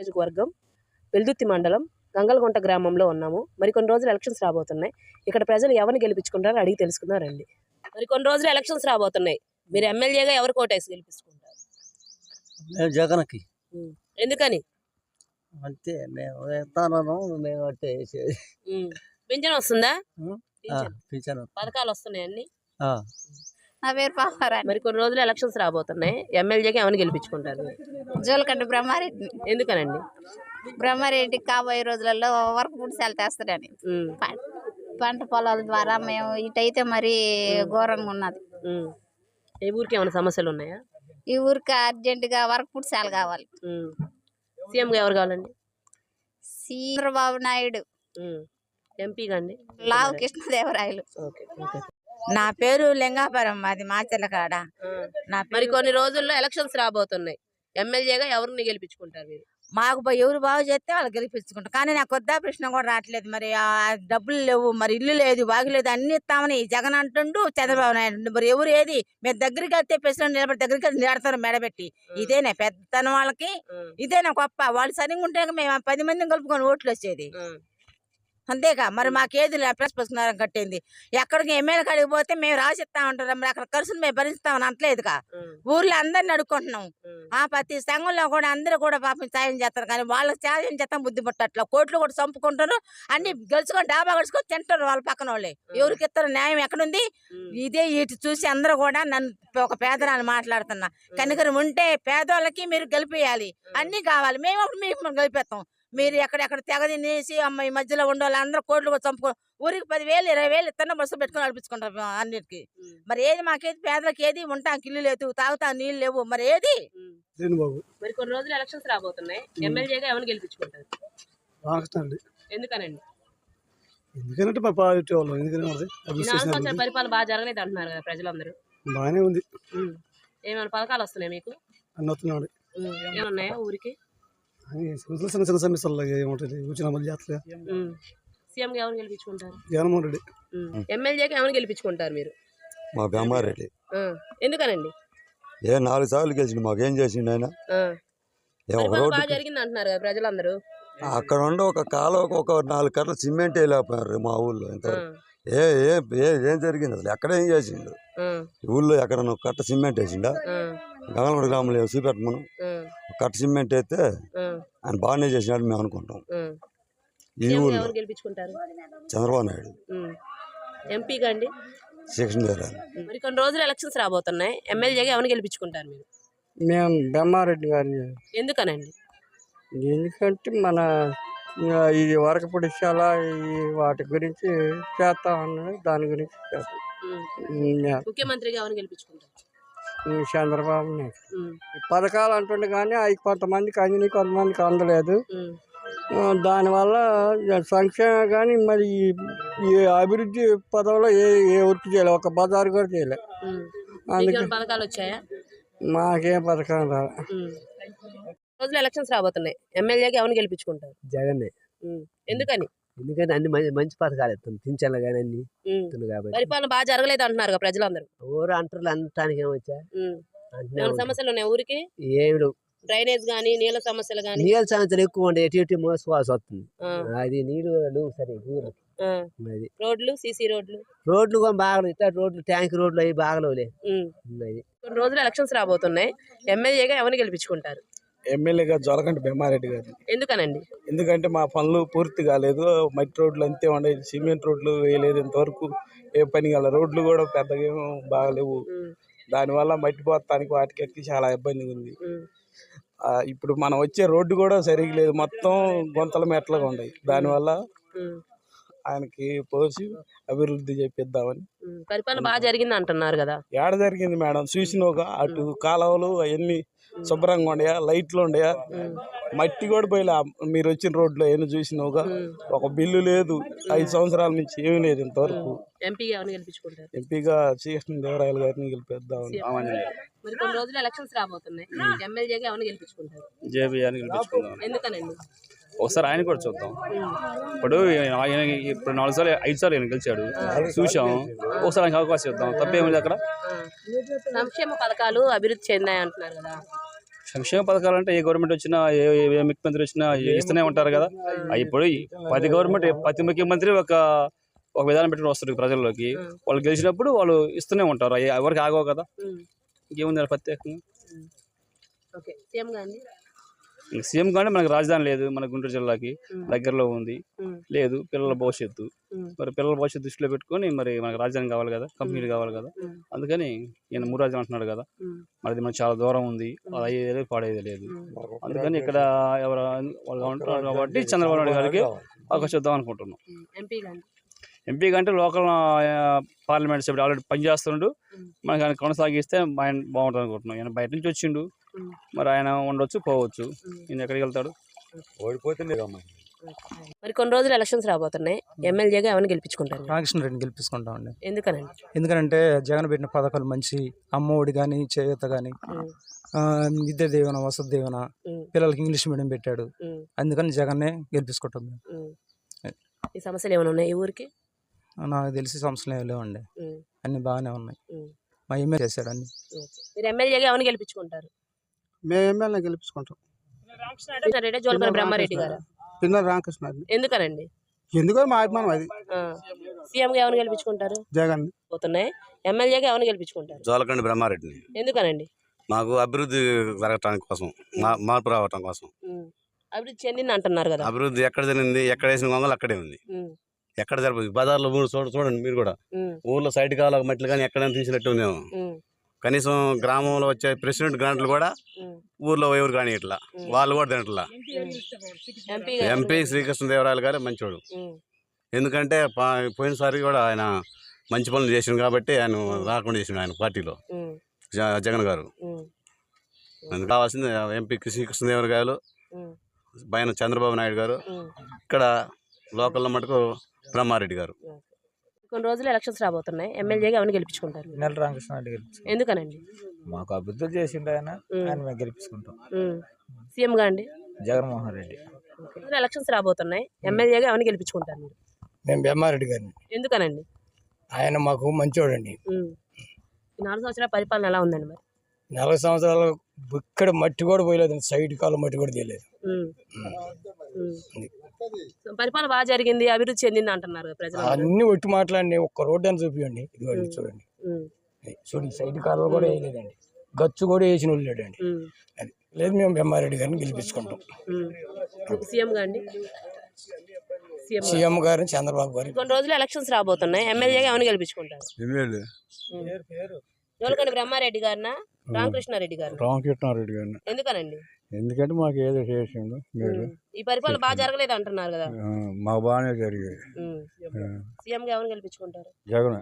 నియోజకవర్గం వెల్దుర్తి మండలం గంగలగుంట గ్రామంలో ఉన్నాము. మరి కొన్ని రోజులు ఎలక్షన్స్ రాబోతున్నాయి. ఇక్కడ ప్రజలు ఎవరిని గెలిపించుకుంటారో అడిగి తెలుసుకుందాం రండి. మరి కొన్ని రోజులు ఎలక్షన్స్ రాబోతున్నాయి. మీరు ఎమ్మెల్యేగా ఎవరు కోటేసి గెలిపించుకుంటారు? జగన్కి. ఎందుకని? అంతే మేము మేము అంటే వేసేది. పింఛన్ వస్తుందా? పింఛన్. పథకాలు వస్తున్నాయి అన్ని? నా పేరు పాపారాణి మరి కొన్ని రోజులు ఎలక్షన్స్ రాబోతున్నాయి. ఎమ్మెల్యేగా ఎవరిని గెలిపించుకుంటారు? మీరు? జోలకంట బ్రహ్మారెడ్డి. ఎందుకనండి? బ్రహ్మారెడ్డి కాబోయే రోజులలో వర్క్ ఫుడ్ సెల్ ఉమ్. పంట పొలాల ద్వారా మేము ఇటైతే మరి ఘోరంగా ఉన్నది. ఉమ్. ఏ ఊరికి ఏమైనా సమస్యలు ఉన్నాయా? ఈ ఊరికి అర్జెంటుగా వర్క్ ఫుడ్ సెల్ కావాలి. ఉమ్. సీఎంగా ఎవరు కావాలండి? చంద్రబాబు నాయుడు. ఎంపీగా అండి? లావు కృష్ణదేవరాయలు. Okay okay. నా పేరు లింగాపురం మాది మాచెల్ల కాడ. నా మరి కొన్ని రోజుల్లో ఎలక్షన్స్ రాబోతున్నాయి. ఎమ్మెల్యేగా ఎవరిని గెలిపించుకుంటారు మీరు? మాకు బా- ఎవరు బాగు చేస్తే వాళ్ళు గెలిపించుకుంటారు. కానీ నాకు వద్దా ప్రశ్న కూడా రావట్లేదు. మరి ఆ డబ్బులు లేవు మరి ఇల్లు లేదు బాగు లేదు అన్ని ఇస్తామని ఈ జగన్ అంటుండు చంద్రబాబు నాయుడు అంటుండు. మరి ఎవరు ఏది? మీరు దగ్గరికి వెళ్తే ప్రెసిడెంట్ నిలబడి దగ్గరికి వెళ్ళి నిలబడతారు మెడబెట్టి. ఇదేనా పెద్దతనం వాళ్ళకి. ఇదేనా గొప్ప. వాళ్ళు సరిగ్గా ఉంటే మేము ఆ పది మందిని కలుపుకొని ఓట్లు వచ్చేది. అంతేగా. మరి మాకేది ప్లస్ పుస్తకం కట్టింది. ఎక్కడికి ఎమ్మెల్యే కాడికి పోతే మేము రాసిస్తా ఉంటారు మరి అక్కడ ఖర్చులు మేము భరిస్తామని అంటలేదుగా. ఊర్లో అందరిని అడుక్కుంటున్నాం. ఆ ప్రతి సంఘంలో కూడా అందరూ కూడా పాపం సాయం చేస్తారు. కానీ వాళ్ళకి సాయం చేస్తాం బుద్ధి పుట్టట్లా. కోట్లు కూడా చంపుకుంటారు అన్ని గెలుచుకొని డాబా గడుచుకొని తింటారు వాళ్ళ పక్కన వాళ్ళే. ఎవరికి ఇస్తారు? న్యాయం ఎక్కడుంది. ఇదే ఇటు చూసి అందరూ కూడా నన్ను ఒక పేదరాలు మాట్లాడుతున్నా. కనుక ఉంటే పేదోళ్ళకి మీరు గెలిపేయాలి అన్ని కావాలి. మేము అప్పుడు మీకు గెలిపేస్తాం. మీరు ఎక్కడెక్కడ తెగ తినేసి అమ్మ ఈ మధ్యలో ఉండే అందరూ కోట్లు కూడా చంపుకో ఊరికి పదివేలు ఇరవై వేలు ఇత్తన బస్సు పెట్టుకొని నడిపించుకుంటాం మేము అన్నిటికీ. మరి ఏది మాకేది పేదలకు ఏది ఉంటాం కిల్లు లేదు తాగుతా నీళ్ళు లేవు మరి ఏది? మరి కొన్ని రోజులు ఎలక్షన్స్ రాబోతున్నాయి. ఎమ్మెల్యేగా ఎవరిని గెలిపించుకుంటారు? ఎందుకనండి? ఎందుకంటే పరిపాలన బాగా జరగలేదు అంటున్నారు కదా ప్రజలందరూ. బాగానే ఉంది. ఏమైనా పథకాలు వస్తున్నాయి మీకు? అన్ని. ఏమన్నాయా ఊరికి? చిన్న చిన్న సమస్యలు ఏముంటుంది వచ్చిన మళ్ళీ చేస్తలే ఉమ్. సీఎంగా ఎవరిని గెలిపించుకుంటారు జగన్మోహన్ రెడ్డి ఉమ్. ఎమ్మెల్యేగా ఎవరిని గెలిపించుకుంటారు మీరు మా ఆ. ఎందుకనండి ఏ నాలుగు సార్లు గెలిచిండు మాకేం చేసిండు ఆయన ఆ. ఏ ఒక పరిపాలన రోడ్డు బాగా జరిగింది అంటున్నారు కదా ప్రజలందరూ అక్కడ ఉండి ఒక కాలువకు ఒక నాలుగు కట్టలు సిమెంట్ వేయలేకపోయారు మా ఊళ్ళో ఇంత. ఏ ఏ ఏ ఏం జరిగింది అసలు ఎక్కడ ఏం చేసిండు ఆ. ఊళ్ళో ఎక్కడ ఒక కట్ట సిమెంట్ వేసిండా ఆ. గంగలగూడ గ్రామంలో చూపెట్టమను. కట్ట సిమెంట్ ఆ. ఆయన బాగానే చేసినట్టు మేము అనుకుంటాం. ఈ ఊళ్ళో ఎవరు గెలిపించుకుంటారు? చంద్రబాబు నాయుడు. ఎంపీగా అండి? శిక్షణ చేరాలి మరి కొన్ని రోజులు ఎలక్షన్స్ రాబోతున్నాయి. ఎమ్మెల్యేగా ఎవరిని గెలిపించుకుంటారు మీరు? మేము బెమ్మారెడ్డి గారిని. ఎందుకనండి? ఎందుకంటే మన ఆ, ఈ వరకపొడి శాల ఈ వాటి గురించి చేస్తా ఉన్నాడు దాని గురించి చేస్తాం. ఉమ్. ముఖ్యమంత్రిగా ఎవరిని గెలిపించుకుంటారు? చంద్రబాబు నాయుడు పథకాలు అంటుండే కానీ అవి కొంతమందికి అందినాయి కొంతమందికి అందలేదు. దానివల్ల సంక్షేమం కానీ మరి ఈ- అభివృద్ధి పదవిలో ఏ ఏ వర్క్ చేయలే ఒక బజారు కూడా చేయలే. అందుకే పథకాలు వచ్చాయా? మాకేం పథకం రాలే. రోజులు ఎలక్షన్స్ రాబోతున్నాయి. ఎమ్మెల్యేగా ఎవరిని గెలిపించుకుంటారు? జగన్నే. ఉమ్. ఎందుకని? ఎందుకంటే అన్ని మంచి మంచి పథకాలు ఇస్తాం పింఛన్లు కానీ అన్ని. ఇస్తుంది కాబట్టి. పరిపాలన బాగా జరగలేదు అంటున్నారు ప్రజలందరూ. ఊరు అంటారు అనటానికి ఏమొచ్చా? ఉమ్. అంటనే ఏమైనా ఉంటారు. సమస్యలు ఉన్నాయి ఊరికి? ఏమి లేవు. డ్రైనేజ్ గానీ నీళ్ళ సమస్యలు గానీ? నీళ్ళ సంవత్సరం ఎక్కువ ఉండే ఎటు ఇటు మోసుకోవాల్సి వస్తుంది. ఆ. అది నీళ్ళు లేవు సరే ఊరు ఆ. అది. రోడ్లు సీసీ రోడ్లు? రోడ్లు కూడా బాగలేవు ఇట్లా రోడ్లు ట్యాంక్ రోడ్లు అవి ఉమ్. ఉన్నది కొన్ని రోజులు ఎలక్షన్స్ రాబోతున్నాయి. ఎమ్మెల్యేగా ఎవరిని గెలిపించుకుంటారు? ఎమ్మెల్యేగా జొలకంట భీమారెడ్డి గారు. ఎందుకనండి? ఎందుకంటే మా పనులు పూర్తి కాలేదు. మట్టి రోడ్లు అంతే ఉండే సిమెంట్ రోడ్లు వేయలేదు ఇంతవరకు. ఏ పని కాల రోడ్లు కూడా పెద్దగా ఏం బాగలేవు. దానివల్ల మట్టి పోతానికి వాటికి ఎక్కి చాలా ఇబ్బందిగా ఉంది. ఆ, ఇప్పుడు మనం వచ్చే రోడ్డు కూడా సరిగ్గా లేదు. మొత్తం గుంతల మెట్లుగా ఉన్నాయి. దానివల్ల. ఆయనకి పోసి అభివృద్ధి చేపిద్దామని. పరిపాలన బాగా జరిగింది అంటున్నారు కదా? ఏడ జరిగింది మేడం? చూసినోగా అటు కాలువలు అవన్నీ శుభ్రంగా ఉండయా లైట్లు ఉండయా మట్టి కూడా పోయిలా. మీరు వచ్చిన రోడ్లో ఏమి చూసినోగా ఒక బిల్లు లేదు. ఐదు సంవత్సరాల నుంచి ఏమీ లేదు ఇంతవరకు. ఎంపీగా శ్రీకృష్ణ దేవరాయలు గారిని గెలిపిద్దామని. మరి కొన్ని రోజులు ఎలక్షన్స్ రాబోతున్నాయి. ఎమ్మెల్యేగా ఎవరిని గెలిపించుకుంటారు? జేబీఆర్ని గెలిపించుకుందాం ఎందుకనండి? ఒకసారి ఆయన కూడా చూద్దాం. ఇప్పుడు ఆయన ఇప్పుడు నాలుగు సార్లు ఐదు సార్లు ఆయన గెలిచాడు. చూసాం ఒకసారి ఆయనకి అవకాశం ఇద్దాం. తప్పేముంది అక్కడ? ఆ. సంక్షేమ పథకాలు అభివృద్ధి చెందాయి అంటున్నారు కదా. సంక్షేమ పథకాలు అంటే ఏ గవర్నమెంట్ వచ్చినా ఏ ఏ- ముఖ్యమంత్రి వచ్చినా ఏ- ఇస్తూనే ఉంటారు కదా. ఇప్పుడు ప్రతి గవర్నమెంట్ ప్రతి ముఖ్యమంత్రి ఒక ఒక విధానం పెట్టుకుని వస్తారు ప్రజల్లోకి. వాళ్ళు గెలిచినప్పుడు వాళ్ళు ఇస్తూనే ఉంటారు. ఎవరికి ఆగవు కదా. ఇంకేముంది ప్రత్యేకంగా? ఓకే. సీఎం కానీ మనకి రాజధాని లేదు మన గుంటూరు జిల్లాకి. దగ్గరలో ఉంది. లేదు పిల్లల భవిష్యత్తు. మరి పిల్లల భవిష్యత్తు దృష్టిలో పెట్టుకొని మరి మనకి రాజధాని కావాలి కదా కంపెనీలు కావాలి కదా. అందుకని ఈయన మూడు రాజధాని అంటున్నాడు కదా. మరి మనకు చాలా దూరం ఉంది అది అయ్యేది లేదు పాడేది లేదు. అందుకని ఇక్కడ ఎవరు వాళ్ళు ఉంటున్నారు కాబట్టి చంద్రబాబు నాయుడు గారికి అవకాశం ఇద్దాం అనుకుంటున్నాం. ఎంపీ కంటే లోకల్ పార్లమెంట్ సభ్యుడు ఆల్రెడీ పనిచేస్తుండు మనకి ఆయన కొనసాగిస్తే ఆయన బాగుంటుంది అనుకుంటున్నాం. ఆయన బయట నుంచి వచ్చిండు. మరి ఆయన ఉండొచ్చు పోవచ్చు. ఈయన ఎక్కడికి వెళ్తాడు? ఓడిపోతే లేదమ్మా మరి. కొన్ని రోజులు ఎలక్షన్స్ రాబోతున్నాయి. ఎమ్మెల్యేగా ఎవరిని గెలిపించుకుంటారు? రామకృష్ణ రెడ్డిని గెలిపించుకుంటామండి. ఎందుకనండి? ఎందుకంటే జగన్ పెట్టిన పథకాలు మంచి అమ్మఒడి కానీ చేయూత కానీ. విద్యా దీవెన వసతి దీవెన. పిల్లలకి ఇంగ్లీష్ మీడియం పెట్టాడు. అందుకని జగన్నే గెలిపించుకుంటాం. ఈ సమస్యలు ఏమైనా ఉన్నాయి ఈ ఊరికి? నాకు తెలిసి సంవత్సరం ఏం లేవండి. అన్ని బాగానే ఉన్నాయి. మా ఎమ్మెల్యే చేశాడు అన్ని. మీరు ఎమ్మెల్యేగా ఎవరిని గెలిపించుకుంటారు? మేము ఎమ్మెల్యే గెలిపించుకుంటాం. రెడ్డి జోలకర్ బ్రహ్మారెడ్డి గారు. పిన్నర రామకృష్ణ ఎందుకనండి? ఎందుకో మా అభిమానం అది. సీఎంగా ఎవరిని గెలిపించుకుంటారు? జగన్. పోతున్నాయి. ఎమ్మెల్యేగా ఎవరిని గెలిపించుకుంటారు? జోలకండి బ్రహ్మారెడ్డిని. ఎందుకనండి? మాకు అభివృద్ధి జరగటానికి కోసం మా మార్పు రావటం కోసం. అభివృద్ధి చెందింది అంటున్నారు కదా. అభివృద్ధి ఎక్కడ జరిగింది ఎక్కడ వేసిన గొంగలు అక్కడే ఉంది. ఎక్కడ జరపదు బజార్లో చూడ చూడండి మీరు కూడా. ఊర్లో సైడ్ కావాలి మట్లు కానీ ఎక్కడైనా తీసినట్టు ఉందేమో ఉమ్. కనీసం గ్రామంలో వచ్చే ప్రెసిడెంట్ గ్రాంట్లు కూడా. ఊర్లో ఎవరు కానీ ఇట్లా వాళ్ళు కూడా తినట్లా ఎంపీ శ్రీకృష్ణదేవరాయలు గారే మంచోడు ఉమ్. ఎందుకంటే పా- పోయినసారి కూడా ఆయన మంచి పనులు చేసిండు కాబట్టి ఆయన రాకుండా చేసిండు ఆయన పార్టీలో జగన్ గారు. అందుకు కావాల్సింది ఎంపీ శ్రీకృష్ణదేవరాయలు. పైన చంద్రబాబు నాయుడు గారు. ఇక్కడ లోకల్లో మటుకు బ్రహ్మారెడ్డి గారు. కొన్ని రోజులు ఎలక్షన్స్ రాబోతున్నాయి. ఎమ్మెల్యేగా ఎవరిని గెలిపించుకుంటారు? నెల రామకృష్ణ రెడ్డి ఎందుకనండి? మాకు అభివృద్ధి చేసిండు ఆయన. ఉమ్. ఆయన మేము గెలిపించుకుంటాం. సీఎం గా అండి? జగన్మోహన్ రెడ్డి. ఓకే. ఎలక్షన్స్ రాబోతున్నాయి. ఎమ్మెల్యేగా ఎవరిని గెలిపించుకుంటారు మీరు? మేము బెమ్మారెడ్డి గారిని. ఎందుకనండి? ఆయన మాకు మంచోడండి. ఉమ్. ఈ నాలుగు సంవత్సరాల పరిపాలన ఎలా ఉందండి మరి? నలభై సంవత్సరాలు ఇక్కడ మట్టి కూడా పోయలేదు. సైడ్ కాలు మట్టి కూడా తీయలేదు ఉమ్. ఉమ్. సో పరిపాలన బాగా జరిగింది అభివృద్ధి చెందింది అంటున్నారు ప్రజలు అన్ని ఒట్టి మాట్లాడి ఒక్క రోడ్డు అని చూపియండి. ఇదిగోండి చూడండి. చూడండి సైడ్ కాలువ కూడా వేయలేదండి. గచ్చు కూడా వేసిన వాళ్ళు లేడండి. ఉమ్. అది లేదు మేము బెమ్మారెడ్డి గారిని గెలిపించుకుంటాం. సీఎం గారిని? చంద్రబాబు గారిని. కొన్ని రోజులు ఎలక్షన్స్ రాబోతున్నాయి. ఎమ్మెల్యేగా ఎవరిని గెలిపించుకుంటారు? ఎమ్మెల్యే. జోలకండి బ్రహ్మారెడ్డి గారినా? రామకృష్ణారెడ్డి గారినా? రామకృష్ణారెడ్డి గారిని. ఎందుకనండి? ఎందుకంటే మాకు ఏదో చేసిండు మీరు. ఈ పరిపాలన బాగా జరగలేదు అంటున్నారు కదా. మాకు బాగానే జరిగేది సీఎం గా ఎవరిని గెలిపించుకుంటారు? జగన్.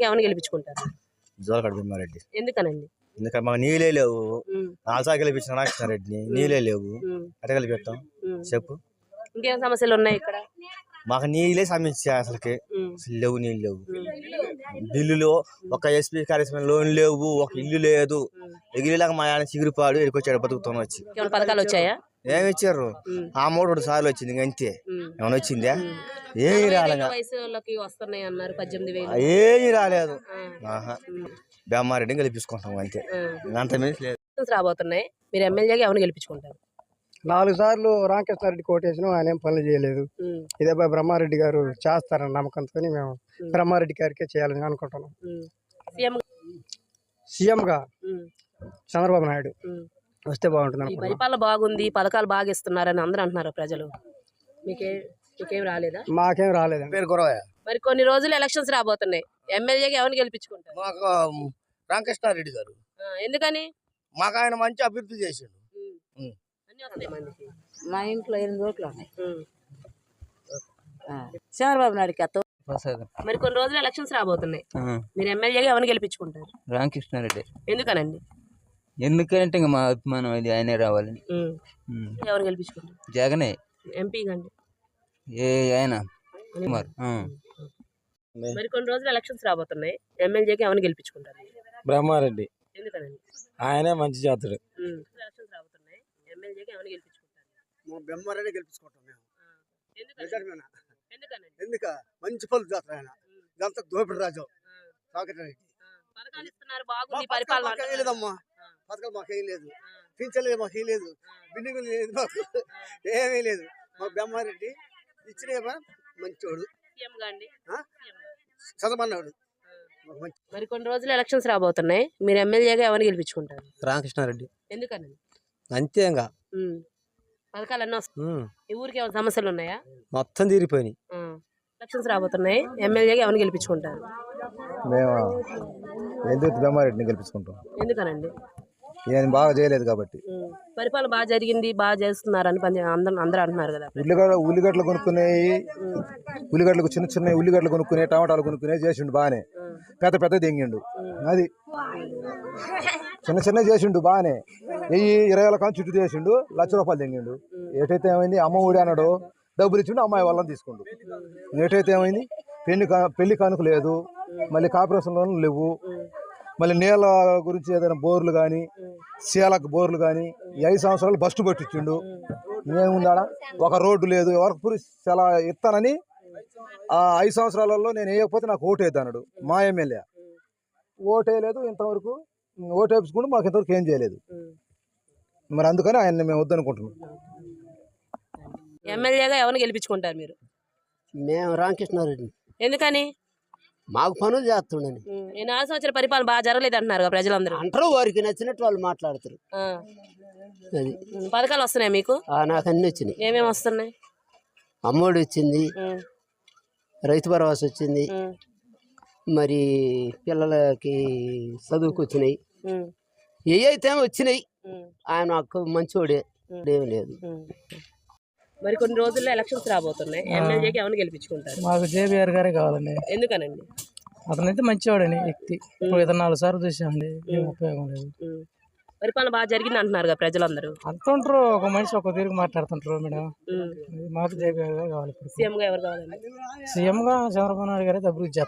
ఎవరిని గెలిపించుకుంటారు? జోలకడ భీమారెడ్డి ఎందుకనండి? ఎందుకంటే మాకు నీళ్ళే లేవు. నాలుగు సార్లు గెలిపించిన రామకృష్ణ రెడ్డిని నీళ్ళే లేవు. గెలిపెట్టాం ఉమ్. చెప్పు. ఇంకేం సమస్యలు ఉన్నాయి ఇక్కడ? మాకు నీళ్ళే సమస్య అసలుకి. లేవు నీళ్ళు లేవు. ఉమ్. బిల్లులు ఒక ఎస్పీ కార్యక్రమం లోన్ లేవు ఒక ఇల్లు లేదు. ఎగిరిలాగా మా ఆయన చిగురిపాడు ఎడికొచ్చాడు బతుకుతాం వచ్చి. ఏమైనా పథకాలు వచ్చాయా? ఏమి ఇచ్చారు. ఆ మూడు రెండు సార్లు వచ్చింది ఇంక అంతే. ఏమైనా వచ్చిందా. ఏమి వస్తున్నాయి అన్నారు పద్దెనిమిది వేలు. ఏమి రాలేదు. ఆహా. బెమ్మారెడ్డిని గెలిపించుకుంటాం అంతే. అంత లేదు. ఎలక్షన్స్ రాబోతున్నాయి. మీరు ఎమ్మెల్యేగా ఎవరిని గెలిపించుకుంటారు? నాలుగు సార్లు రామకృష్ణారెడ్డి కోటేసిన ఆయన ఏం పనులు చేయలేదు. ఇదే బ్రహ్మారెడ్డి గారు చేస్తారని నమ్మకంతో మేము బ్రహ్మారెడ్డి గారికే చేయాలని అనుకుంటున్నాం. సీఎంగా. చంద్రబాబు నాయుడు. వస్తే బాగుంటుంది పరిపాలన బాగుంది పథకాలు బాగా ఇస్తున్నారని అందరూ అంటున్నారు ప్రజలు. మీకే మీకేం రాలేదా? మాకేం పేరు గురవయ్య. మరి కొన్ని రోజులు ఎలక్షన్స్ రాబోతున్నాయి. ఎమ్మెల్యేగా ఎవరిని గెలిపించుకుంటారు? మాకు రామకృష్ణారెడ్డి గారు. ఎందుకని? మాకు ఆయన మంచి అభివృద్ధి చేసిండు ఉమ్. అన్నీ వస్తాయి మందికి మా ఇంట్లో ఎనిమిది ఓట్లు ఉన్నాయి. చంద్రబాబు నాయుడుకి అత్త మరి కొన్ని రోజులు ఎలక్షన్స్ రాబోతున్నాయి. మీరు ఎమ్మెల్యేగా ఎవరిని గెలిపించుకుంటారు? రామకృష్ణారెడ్డి. ఎందుకనండి? ఎందుకంటే ఇంకా మా అభిమానం అది ఆయనే రావాలని. ఉమ్. ఎవరిని గెలిపించుకుంటారు? జగనే. ఎంపీ గండి ఏ ఆయన? కుమార్. మరి కొన్ని రోజులు ఎలక్షన్స్ రాబోతున్నాయి. ఎమ్మెల్యేగా ఎవరిని గెలిపించుకుంటారు? బ్రహ్మారెడ్డి. ఎందుకనండి? ఆయనే మంచి జాతుడు ఉమ్. ఎలక్షన్స్ రాబోతున్నాయి ఎమ్మెల్యేగా ఎవరిని గెలిపించుకుంటారు బెమ్మారెడ్డి గెలిపించుకుంటాం మేము. ఎందుక? మంచి పనులు చేస్తారు ఆయన. ఇదంతా దోపిడి రాజు. అంటున్నారు. లేదమ్మా. పథకాలు మాకు ఏం లేదు పింఛన్ లేదు మాకు ఏం లేదు బిల్డింగ్ లేదు మాకు. ఏమీ లేదు. మాకు బెమ్మారెడ్డి ఇచ్చినేమో మంచోడు. సీఎం గా అండి ఆ? చదవమన్నాడు. మాకు మంచి మరి కొన్ని రోజులు ఎలక్షన్స్ రాబోతున్నాయి. మీరు ఎమ్మెల్యేగా ఎవరిని గెలిపించుకుంటారు? రామకృష్ణారెడ్డి. ఎందుకని? అంతే ఈ ఊరికి ఏమైనా సమస్యలు ఉన్నాయా మొత్తం తీరిపోయినాయి. ఎలక్షన్స్ రాబోతున్నాయి. ఎమ్మెల్యేగా ఎవరిని గెలిపించుకుంటారు? మేము? ఎందుకు బెమ్మారెడ్డిని గెలిపించుకుంటాం. ఎందుకనండి? ఈయన బాగా చేయలేదు కాబట్టి. పరిపాలన బాగా జరిగింది బాగా చేస్తున్నారని పంచ- అందరూ అందరూ అంటున్నారు కదా. ఉల్లిగడ్డ ఉల్లిగడ్డలు కొనుక్కునేవి ఉల్లిగడ్డలకు చిన్న చిన్న ఉల్లిగడ్డలు కొనుక్కునే టమాటాలు కొనుక్కునే చేసిండు బాగానే పెద్ద పెద్ద దెంగిండు. అది. చిన్న చిన్న చేసిండు బాగానే వెయ్యి ఇరవై వేల కానీ చుట్టూ చేసిండు లక్ష రూపాయలు దెంగిండు. ఏటైతే ఏమైంది? అమ్మ ఊడి అన్నాడు డబ్బులు ఇచ్చిండు అమ్మాయి వాళ్ళని తీసుకుండు. ఏటైతే ఏమైంది? పెళ్ళి పెళ్ళి కానుక లేదు. మళ్ళీ కార్పొరేషన్ లోన్లు లేవు. మళ్ళీ నీళ్ళ గురించి ఏదైనా బోర్లు కానీ సీలకు బోర్లు కానీ ఐదు సంవత్సరాలు బస్టు పట్టించిండు. ఏముందాడ? ఒక రోడ్డు లేదు. ఎవరికి పురి చాలా ఇస్తానని ఆ ఐదు సంవత్సరాలలో నేను వేయకపోతే నాకు ఓటు వేద్దాడు మా ఎమ్మెల్యే. ఓటు వేయలేదు ఇంతవరకు. ఓటు వేపించుకుంటూ మాకు ఇంతవరకు ఏం చేయలేదు. మరి అందుకని ఆయన మేము వద్దనుకుంటున్నాం ఎమ్మెల్యేగా ఎవరిని గెలిపించుకుంటారు మీరు? మేము రామకృష్ణారెడ్డి ఎందుకని? మాకు పనులు చేస్తుండని. ఈ నాలుగు సంవత్సరాల పరిపాలన బాగా జరగలేదు అంటున్నారు ప్రజలందరూ. అంటారు వారికి నచ్చినట్టు వాళ్ళు మాట్లాడతారు. ఆ. అది. పథకాలు వస్తున్నాయి మీకు? ఆ, నాకు అన్ని వచ్చినాయి. ఏమేమి వస్తున్నాయి? అమ్మఒడి వచ్చింది. రైతు భరోసా వచ్చింది. మరి పిల్లలకి చదువుకు వచ్చినాయి. ఏ అయితే వచ్చినాయి. ఆయన నాకు మంచోడే. ఏమి లేదు. మరి కొన్ని రోజుల్లో ఎలక్షన్స్ రాబోతున్నాయి. ఎమ్మెల్యేకి గెలిపించుకుంటారు? మాకు జేబీఆర్ గారే కావాలండి. ఎందుకనండి? అతనైతే మంచివాడని వ్యక్తి. ఇప్పుడు ఇతను నాలుగు సార్లు చూసామండి. ఏం ఉపయోగం లేదు. పరిపాలన బాగా జరిగింది అంటున్నారు కదా ప్రజలందరూ. అంటుంటారు ఒక మనిషి ఒక తీరుగు మాట్లాడుతుంటారు మేడం. మాకు కావాలి ఇప్పుడు. సీఎం గా ఎవరు కావాలండి? సీఎంగా చంద్రబాబు నాయుడు గారే అభివృద్ధి